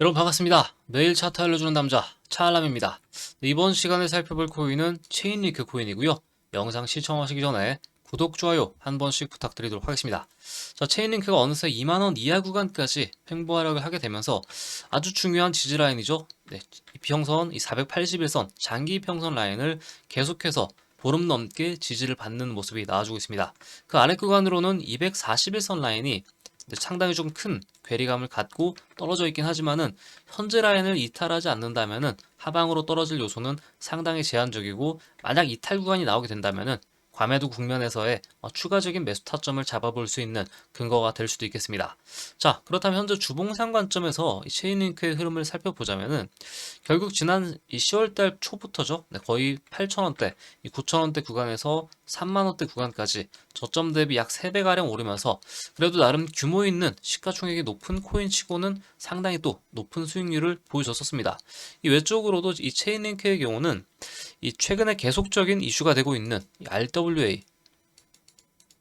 여러분 반갑습니다. 매일 차트 알려주는 남자 차알람입니다. 네, 이번 시간에 살펴볼 코인은 체인리크 코인이고요. 영상 시청하시기 전에 구독, 좋아요 한 번씩 부탁드리도록 하겠습니다. 자, 체인링크가 어느새 2만원 이하 구간까지 횡보 하락을 하게 되면서 아주 중요한 지지 라인이죠. 네, 이 비평선, 이 481선 장기 평선 라인을 계속해서 보름 넘게 지지를 받는 모습이 나와주고 있습니다. 그 아래 구간으로는 241선 라인이 상당히 좀 큰 괴리감을 갖고 떨어져 있긴 하지만은 현재 라인을 이탈하지 않는다면은 하방으로 떨어질 요소는 상당히 제한적이고 만약 이탈 구간이 나오게 된다면은 과매도 국면에서의 어, 추가적인 매수 타점을 잡아볼 수 있는 근거가 될 수도 있겠습니다. 자, 그렇다면 현재 주봉상 관점에서 이 체인링크의 흐름을 살펴보자면은 결국 지난 이 10월달 초부터죠. 네, 거의 8,000원대, 이 9,000원대 구간에서 3만원대 구간까지 저점 대비 약 3배가량 오르면서 그래도 나름 규모 있는 시가총액이 높은 코인치고는 상당히 또 높은 수익률을 보여줬었습니다. 이 외적으로도 이 체인링크의 경우는 이 최근에 계속적인 이슈가 되고 있는 이 RWA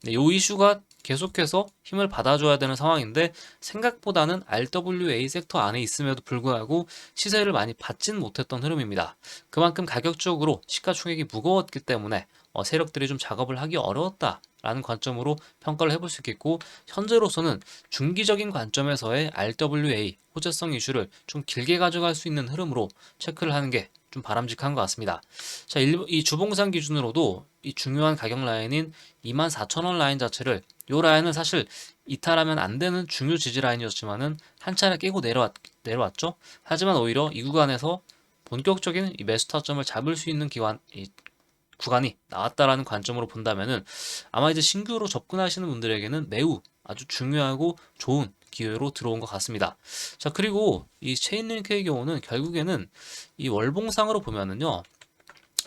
네, 이 이슈가 계속해서 힘을 받아줘야 되는 상황인데 생각보다는 RWA 섹터 안에 있음에도 불구하고 시세를 많이 받진 못했던 흐름입니다. 그만큼 가격적으로 시가총액이 무거웠기 때문에 어, 세력들이 좀 작업을 하기 어려웠다라는 관점으로 평가를 해볼 수 있겠고 현재로서는 중기적인 관점에서의 RWA 호재성 이슈를 좀 길게 가져갈 수 있는 흐름으로 체크를 하는 게 좀 바람직한 것 같습니다. 자, 일- 이 주봉상 기준으로도 이 중요한 가격 라인인 24,000원 라인 자체를 요 라인은 사실 이탈하면 안 되는 중요 지지 라인이었지만은 한 차례 깨고 내려왔, 내려왔죠. 하지만 오히려 이 구간에서 본격적인 이 매수 타점을 잡을 수 있는 기관, 이 구간이 나왔다라는 관점으로 본다면은 아마 이제 신규로 접근하시는 분들에게는 매우 아주 중요하고 좋은 기회로 들어온 것 같습니다. 자, 그리고 이 체인링크의 경우는 결국에는 이 월봉상으로 보면은요,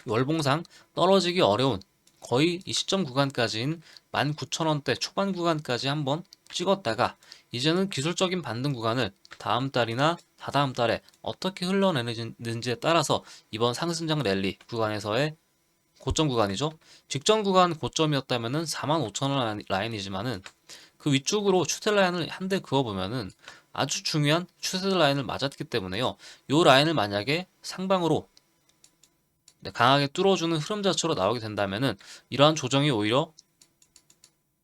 이 월봉상 떨어지기 어려운 거의 이 시점 구간까지인 19,000원대 초반 구간까지 한번 찍었다가 이제는 기술적인 반등 구간을 다음 달이나 다다음 달에 어떻게 흘러내는지에 따라서 이번 상승장 랠리 구간에서의 고점 구간이죠. 직전 구간 고점이었다면은 45,000원 라인이지만은 그 위쪽으로 추세 라인을 한 대 그어 보면은 아주 중요한 추세 라인을 맞았기 때문에요. 요 라인을 만약에 상방으로 네, 강하게 뚫어주는 흐름 자체로 나오게 된다면은 이러한 조정이 오히려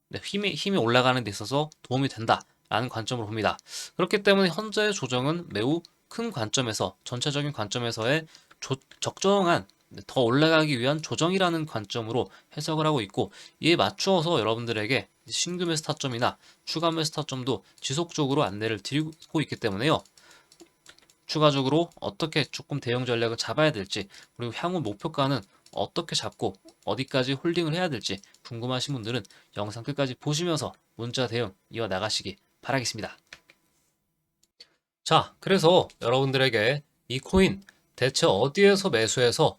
네, 힘이 힘이 올라가는 데 있어서 도움이 된다라는 관점으로 봅니다. 그렇기 때문에 현재의 조정은 매우 큰 관점에서 전체적인 관점에서의 조- 적정한 네, 더 올라가기 위한 조정이라는 관점으로 해석을 하고 있고 이에 맞추어서 여러분들에게 신규 매수 타점이나 추가 매수 타점도 지속적으로 안내를 드리고 있기 때문에요. 추가적으로 어떻게 조금 대응 전략을 잡아야 될지 그리고 향후 목표가는 어떻게 잡고 어디까지 홀딩을 해야 될지 궁금하신 분들은 영상 끝까지 보시면서 문자 대응 이어 나가시기 바라겠습니다. 자, 그래서 여러분들에게 이 코인 대체 어디에서 매수해서